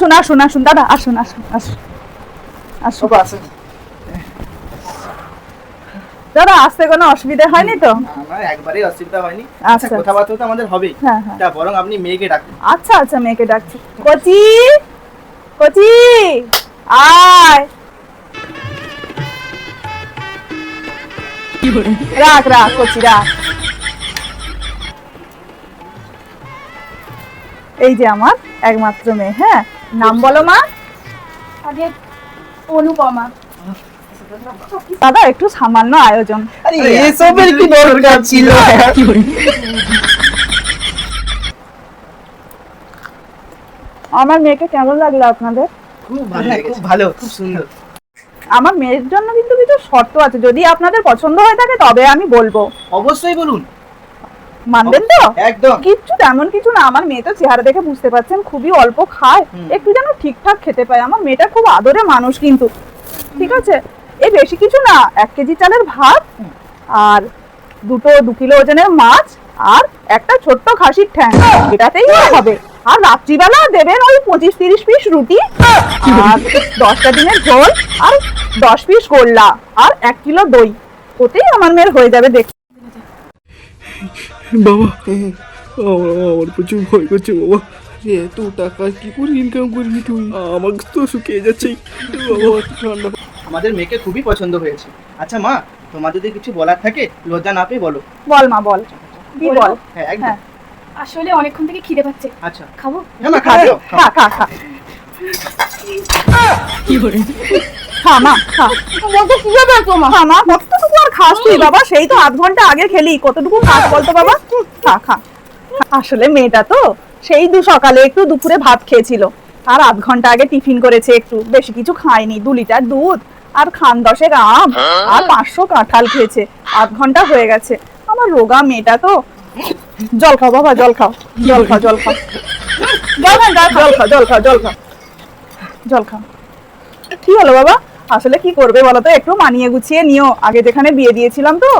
আসুন আসুন আসুন দাদা আসুন আসুন আসুন। আসুন। আসুন। দাদা আসতে কোনো অসুবিধা হয়নি তো? একবারেই অসুবিধা হয়নি। আচ্ছা। আচ্ছা। কথাবার্তা তো আমাদের হবেই। হ্যাঁ হ্যাঁ। তা বরং আপনি মেয়েকে ডাকুন আচ্ছা আচ্ছা মেয়েকে ডাকছি। কচি! কচি! আয়! রাখ রাখ কচি রাখ। এই যে আমার একমাত্র মেয়ে হ্যাঁ? নাম বলো মা। আগে অনুপমা। দাদা একটু সামান্য আয়োজন। এসবের কি দরকার ছিল? আমার মেয়েকে কেমন লাগল আপনাদের? খুব ভালো খুব ভালো খুব সুন্দর। আমার মেয়ের জন্য কিন্তু কিছু শর্ত আছে। যদি আপনাদের পছন্দ হয়ে থাকে তবে আমি বলব। অবশ্যই বলুন। মানবেন তো? একদম। কিচ্ছু তেমন কিছু না। আমার মেয়ে তো চেহারা দেখে বুঝতে পারছেন খুবই অল্প খায়। একটু যেন ঠিকঠাক খেতে পায়। আমার মেয়েটা খুব আদরে মানুষ কিন্তু। ঠিক আছে? এই বেশি কিছু না। এক কেজি চালের ভাত আর দুটো দু কিলো ওজনের মাছ আর একটা ছোট্ট খাসির ঠ্যাং। এটাতেই হবে। আর রাত্রিবেলা দেবেন ওই পঁচিশ তিরিশ পিস রুটি আর দশটা দিনের ঝোল আর দশ পিস গোল্লা আর এক কিলো দই। ওতেই আমার মেয়ের হয়ে যাবে দেখ বাবা। আমার আমার প্রচুর ভয় করছে বাবা। এত টাকা কি করে ইনকাম করবি তুই? আমাকে তো শুকিয়ে যাচ্ছে। ঠান্ডা। আমাদের মেয়েকে খুবই পছন্দ হয়েছে। আচ্ছা মা তোমার যদি কিছু বলার থাকে লজ্জা না পেয়ে বলো। বল মা বল। কি বল হ্যাঁ একদম। হ্যাঁ। আসলে অনেকক্ষণ থেকে খিদে পাচ্ছে। আচ্ছা। খাব? মা খা খাও। খা খা খা। খা মা খা। বলতে কি হবে তোমা খা মা। কতটুকু আর খাস তুই বাবা সেই তো আধ ঘণ্টা আগে খেলি। কতটুকু খাস বলতো বাবা? খা খা। আসলে মেয়েটা তো সেই দু সকালে একটু দুপুরে ভাত খেয়েছিল। আর আধ ঘণ্টা আগে টিফিন করেছে একটু। বেশি কিছু খায়নি। দু লিটার দুধ আর খান দশেক আম আর পাঁচশো কাঁঠাল খেয়েছে। আধ ঘণ্টা হয়ে গেছে। আমার রোগা মেয়েটা তো জল খাও বাবা জল খাও। জল খাও জল খাও। জল খাও। জল খাও জল খাও জল খাও। জল খাও। কি হলো বাবা? আসলে কি করবে বলো তো? একটু মানিয়ে গুছিয়ে নিও। আগে যেখানে বিয়ে দিয়েছিলাম তো?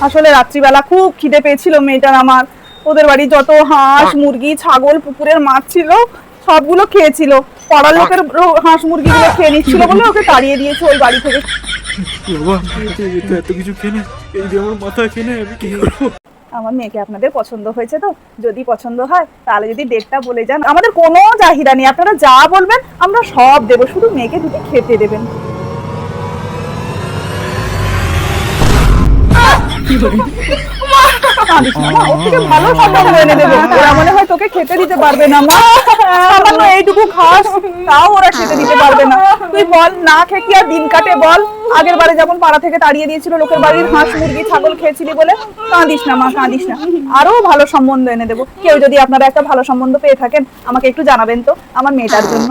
আসলে রাত্রিবেলা খুব খিদে পেয়েছিল মেয়েটার আমার। ওদের বাড়ি যত হাঁস মুরগি ছাগল পুকুরের মাছ ছিল সবগুলো খেয়েছিল। পাড়ার লোকের রো- হাঁস মুরগিগুলো খেয়ে নিচ্ছিল বলে ওকে তাড়িয়ে দিয়েছে ওই বাড়ি থেকে। এত কিছু খেয়ে এই যে আমার মাথা খেয়ে আমি কি করব? আমার মেয়েকে আপনাদের পছন্দ হয়েছে তো, যদি পছন্দ হয়, তাহলে যদি ডেটটা বলে যান। আমাদের কোনো চাহিদা নেই, আপনারা যা বলবেন, আমরা সব দেবো, শুধু মেয়েকে দুটি খেতে দেবেন। তুই বল, না খেয়ে কি আর দিন কাটে বল? আগের বারে যেমন পাড়া থেকে তাড়িয়ে দিয়েছিল, লোকের বাড়ির হাঁস, মুরগি, ছাগল খেয়েছিলি বলে, কাঁদিস না মা, কাঁদিস না। আরও ভালো সম্বন্ধ এনে দেবো। কেউ যদি আপনারা একটা ভালো সম্বন্ধ পেয়ে থাকেন, আমাকে একটু জানাবেন তো, আমার মেয়েটার জন্য।